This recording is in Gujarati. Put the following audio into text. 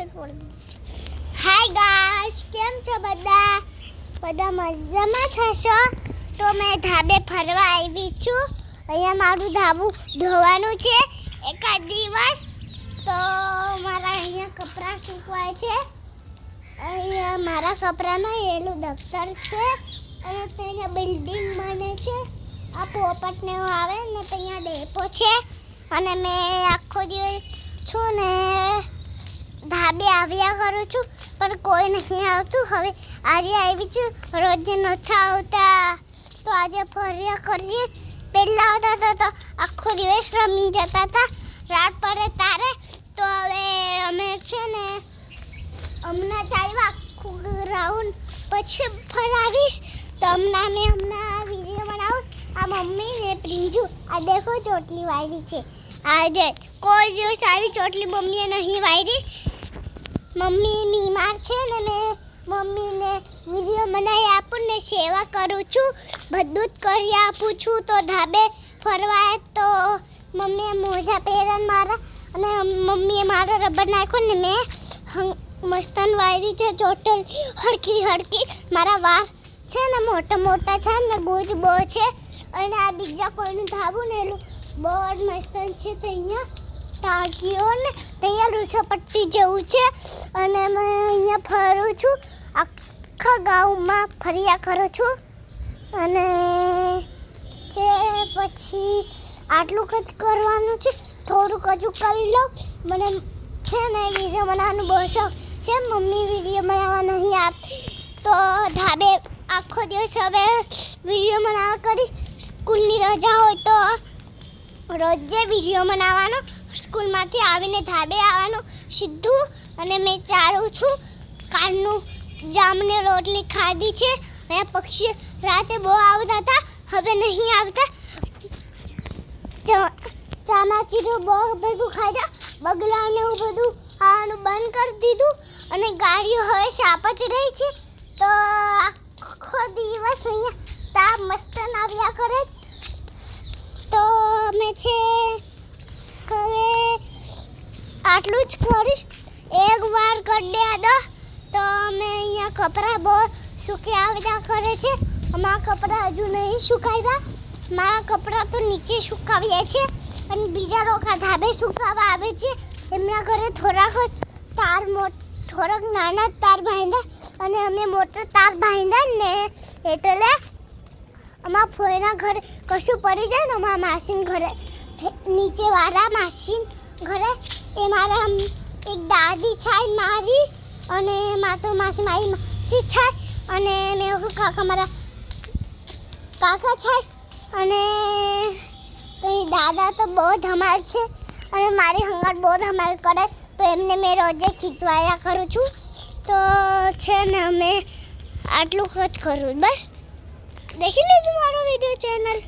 હાય ગાઈસ કેમ છો બધા? બધા મજામાં થશો? તો મેં ધાબે ફરવા આવી છું. અહીંયા મારું ધાબું ધોવાનું છે. એકાદ દિવસ તો મારા અહીંયા કપડાં સૂકવાય છે. અહીંયા મારા કપડાંમાં એનું દફતર છે. અને ત્યાં બિલ્ડિંગ બને છે. આ પોપટને આવે ને ત્યાં ડેપો છે. અને મેં આખો દિવસ છું ને ધાબે આવ્યા કરું છું, પણ કોઈ નહીં આવતું. હવે આજે આવી છું, રોજ નથી આવતા. તો આજે ફર્યા કરીએ. પહેલાં આવતા હતા તો આખો દિવસ રમી જતા હતા. રાત પડે તારે, તો હવે અમે છે ને હમણાં ચાલ્યા આખું રાઉન્ડ પછી ફરાવીશ તો હમણાં મેં હમણાં વીડિયો બનાવું. આ મમ્મી ને પ્રિંજુ, આ દેખો ચોટલી વાયરી છે. આજે કોઈ દિવસ આવી ચોટલી મમ્મીએ નહીં વાયરી. મમ્મી બીમાર છે ને મેં મમ્મીને વીડિયો બનાવી આપું ને સેવા કરું છું. બધું જ કરી આપું છું. તો ધાબે ફરવાય તો મમ્મીએ મોજા પહેરણ મારા અને મમ્મીએ મારો રબર નાખ્યો ને મેં. મસ્તન વાયરી છે, ચોટલ હડકી હડકી મારા વાળ છે ને મોટા મોટા છે ને બોજ બહુ છે. અને આ બીજા કોઈનું ધાબું ને એટલું બહુ જ મસ્તન છે ત્યાં ટાંકીઓ ને ત્યાં લૂછાપટ્ટી જેવું છે. અને મેં અહીંયા ફરું છું. આખા ગામમાં ફર્યા કરું છું. અને જે પછી આટલું જ કરવાનું છે. થોડુંક હજુ કરી લો મને છે ને વીડિયો બનાવવાનો બહુ શોખ છે. મમ્મી વીડિયો બનાવવા નહીં આપતી તો ધાબે આખો દિવસ હવે વીડિયો બનાવવા કરી. સ્કૂલની રજા હોય તો રોજે વીડિયો બનાવવાનો. સ્કૂલમાંથી આવીને ધાબે આવવાનું સીધું અને મેં ચાલું છું. કારનું જામને રોટલી ખાધી છે. અને પક્ષી રાતે બહુ આવતા હતા, હવે નહીં આવતા. ચામાચીરું બહુ બધું ખાધા, બગલાને એવું બધું ખાવાનું બંધ કરી દીધું અને ગાડીઓ હવે સાપ જ રહી છે. તો આખો દિવસ અહીંયા તાપ મસ્ત આવ્યા કરે. તો અમે છે આટલું જ કરીશ. એક વાર કરી દે. તો અમે અહીંયા કપડાં બહુ સુકાયા બધા કરે છે. અમારા કપડાં હજુ નહીં સુકાવ્યા મારા કપડાં તો નીચે સુકાવ્યા છે અને બીજા લોકો ધાબે સુકાવા આવે છે. એમના ઘરે થોડાક તાર થોડાક નાના તાર બાંધ્યા અને અમે મોટો તાર બાંધ્યા ને એટલે અમારા ફોઈના ઘરે કશું પડી જાય ને અમારા માસીન ઘરે. નીચે વાળા માસીન ઘરે એ મારા એક દાદી છે મારી અને માતો માસી મારી માસી છે અને મેં કાકા મારા કાકા છે અને કઈ દાદા તો બહુ ધમાલ છે અને મારી હંગાત બહુ ધમાલ કરે તો એમને મેં રોજે ખીચવાયા કરું છું. તો છે ને અમે આટલું જ કરું. બસ. દેખી લેજો મારો વીડિયો ચેનલ?